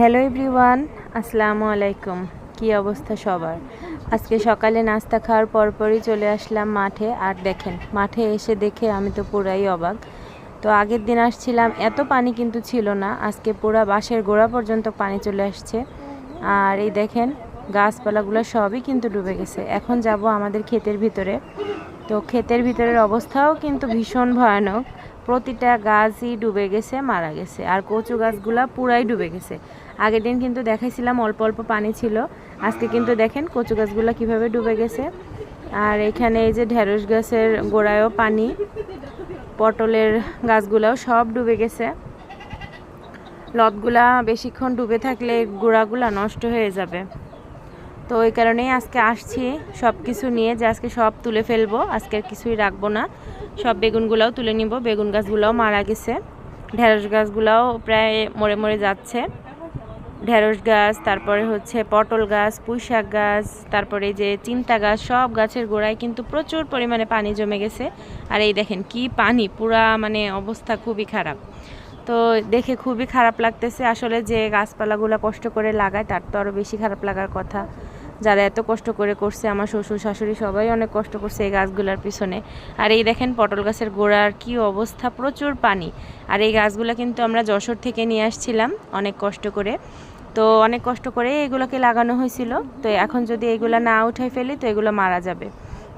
Hello everyone, আসসালামু আলাইকুম। কি অবস্থা সবার? আজকে সকালে নাস্তা খাওয়ার পরপরই চলে আসলাম মাঠে। আর দেখেন, মাঠে এসে দেখে আমি তো পুরাই অবাক। তো আগের দিন আসছিলাম, এত পানি কিন্তু ছিল না। আজকে পুরা বাঁশের গোড়া পর্যন্ত পানি চলে আসছে। আর এই দেখেন, গাছপালাগুলো সবই কিন্তু ডুবে গেছে। এখন যাব আমাদের ক্ষেতের ভিতরে। তো ক্ষেতের ভিতরের অবস্থাও কিন্তু ভীষণ ভয়ানক। প্রতিটা গাছই ডুবে গেছে, মারা গেছে। আর কচু গাছগুলা পুরাই ডুবে গেছে। আগের দিন কিন্তু দেখাইছিলাম, অল্প অল্প পানি ছিল। আজকে কিন্তু দেখেন কচু গাছগুলা কীভাবে ডুবে গেছে। আর এখানে এই যে ঢেঁড়স গাছের গোড়ায়ও পানি, পটলের গাছগুলাও সব ডুবে গেছে। লতগুলা বেশিক্ষণ ডুবে থাকলে গোড়াগুলা নষ্ট হয়ে যাবে। তো ওই কারণেই আজকে আসছি। সব কিছু নিয়ে যে আজকে সব তুলে ফেলব, আজকে আর কিছুই রাখব না। সব বেগুনগুলাও তুলে নিব। বেগুন গাছগুলাও মারা গেছে। ঢেঁড়স গাছগুলাও প্রায় মরে মরে যাচ্ছে। ঢেঁড়স গাছ, তারপরে হচ্ছে পটল গাছ, পুঁই শাক গাছ, তারপরে যে চিন্তা গাছ, সব গাছের গোড়ায় কিন্তু প্রচুর পরিমাণে পানি জমে গেছে। আর এই দেখেন কি পানি, পুরা মানে অবস্থা খুবই খারাপ। তো দেখে খুবই খারাপ লাগতেছে। আসলে যে গাছপালাগুলো কষ্ট করে লাগায়, তার তো আরও বেশি খারাপ লাগার কথা। যারা এত কষ্ট করে করছে, আমার শ্বশুর শাশুড়ি সবাই অনেক কষ্ট করছে এই গাছগুলোর পিছনে। আর এই দেখেন পটল গাছের গোড়ার কি অবস্থা, প্রচুর পানি। আর এই গাছগুলো কিন্তু আমরা যশোর থেকে নিয়ে আসছিলাম অনেক কষ্ট করে। তো অনেক কষ্ট করে এগুলোকে লাগানো হয়েছিল। তো এখন যদি এগুলো না উঠাই ফেলি, তো এগুলো মারা যাবে।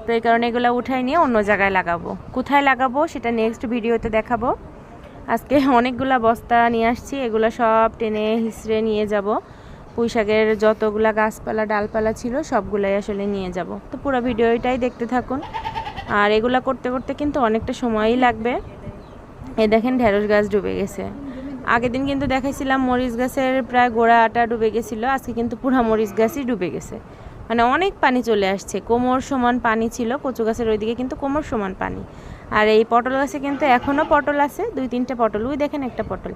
তো এই কারণে এগুলো উঠাই নিয়ে অন্য জায়গায় লাগাবো। কোথায় লাগাবো সেটা নেক্সট ভিডিওতে দেখাবো। আজকে অনেকগুলা বস্তা নিয়ে আসছি, এগুলো সব টেনে হিসড়ে নিয়ে যাব। পুঁই শাকের যতগুলা গাছপালা, ডালপালা ছিল, সবগুলাই আসলে নিয়ে যাব। তো পুরো ভিডিওটাই দেখতে থাকুন। আর এগুলা করতে করতে কিন্তু অনেকটা সময়ই লাগবে। এই দেখেন ঢেঁড়স গাছ ডুবে গেছে। আগের দিন কিন্তু দেখাইছিলাম মরিচ গাছের প্রায় গোড়াটা ডুবে গেছিল, আজকে কিন্তু পুরা মরিচ গাছই ডুবে গেছে। মানে অনেক পানি চলে আসছে। কোমর সমান পানি ছিল, কচু গাছের ওইদিকে কিন্তু কোমর সমান পানি। আর এই পটল গাছে কিন্তু এখনও পটল আছে, দুই তিনটা পটল। ওই দেখেন একটা পটল।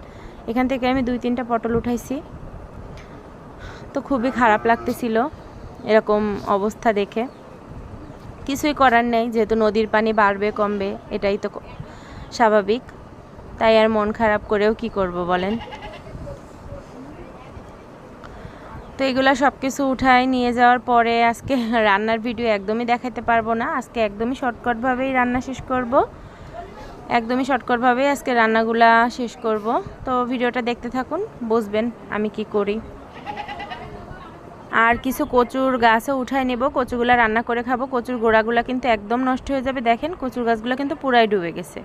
এখান থেকে আমি দুই তিনটা পটল উঠাইছি। তো খুবই খারাপ লাগতেছিল এরকম অবস্থা দেখে। কিছুই করার নেই, যেহেতু নদীর পানি বাড়বে, কমবে, এটাই তো স্বাভাবিক। তাই আর মন খারাপ করেও কি করব বলেন? তো এগুলো সব কিছু উঠায় নিয়ে যাওয়ার পরে আজকে রান্নার ভিডিও একদমই দেখাতে পারব না। আজকে একদমই শর্টকাটভাবেই রান্না শেষ করব। একদমই শর্টকাটভাবেই আজকে রান্নাগুলা শেষ করব। তো ভিডিওটা দেখতে থাকুন, বুঝবেন আমি কি করি। আর কিছু কচুর গাছও উঠায় নেব, কচুগুলা রান্না করে খাব। কচুর গোড়াগুলা কিন্তু একদম নষ্ট হয়ে যাবে, দেখেন কচুর গাছগুলো কিন্তু পুরাই ডুবে গেছে।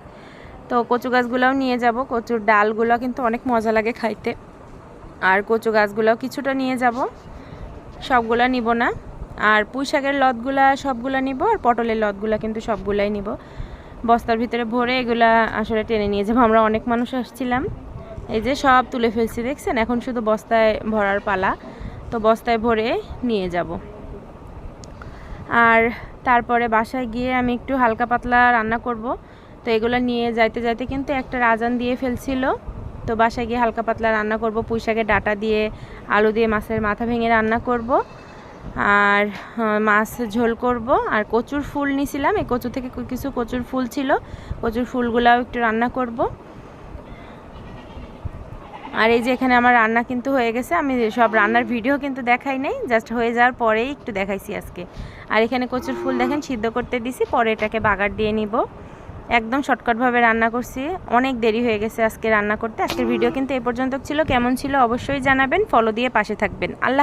তো কচু গাছগুলোও নিয়ে যাব, কচুর ডালগুলো কিন্তু অনেক মজা লাগে খাইতে। আর কচু গাছগুলোও কিছুটা নিয়ে যাব, সবগুলো নিব না। আর পুঁই শাকের লতগুলা সবগুলা নিব, আর পটলের লতগুলা কিন্তু সবগুলাই নিব। বস্তার ভিতরে ভরে এগুলা আসলে টেনে নিয়ে যাব, আমরা অনেক মানুষ আসছিলাম। এই যে সব তুলে ফেলছি, দেখছেন? এখন শুধু বস্তায় ভরার পালা। তো বস্তায় ভরে নিয়ে যাব। আর তারপরে বাসায় গিয়ে আমি একটু হালকা পাতলা রান্না করব। তো এগুলো নিয়ে যাইতে যাইতে কিন্তু একটা রাজান দিয়ে ফেলছিল। তো বাসায় গিয়ে হালকা পাতলা রান্না করব, পুঁই শাকের ডাটা দিয়ে, আলু দিয়ে মাছের মাথা ভেঙে রান্না করব। আর মাছ ঝোল করব। আর কচুর ফুল নিছিলাম, এই কচু থেকে কিছু কচুর ফুল ছিল। কচুর ফুলগুলাও একটু রান্না করব। আর এই যে এখানে আমার রান্না কিন্তু হয়ে গেছে। আমি সব রান্নার ভিডিও কিন্তু দেখাই নাই জাস্ট হয়ে যাওয়ার পরেই একটু দেখাইছি আজকে। আর এখানে কচুর ফুল দেখেন, সিদ্ধ করতে দিছি, পরে এটাকে বাগার দিয়ে নিব। একদম শর্টকাটভাবে রান্না করছি। অনেক দেরি হয়ে গেছে আজকে রান্না করতে। আজকের ভিডিও কিন্তু এই পর্যন্ত ছিল। কেমন ছিল অবশ্যই জানাবেন। ফলো দিয়ে পাশে থাকবেন। আল্লাহ।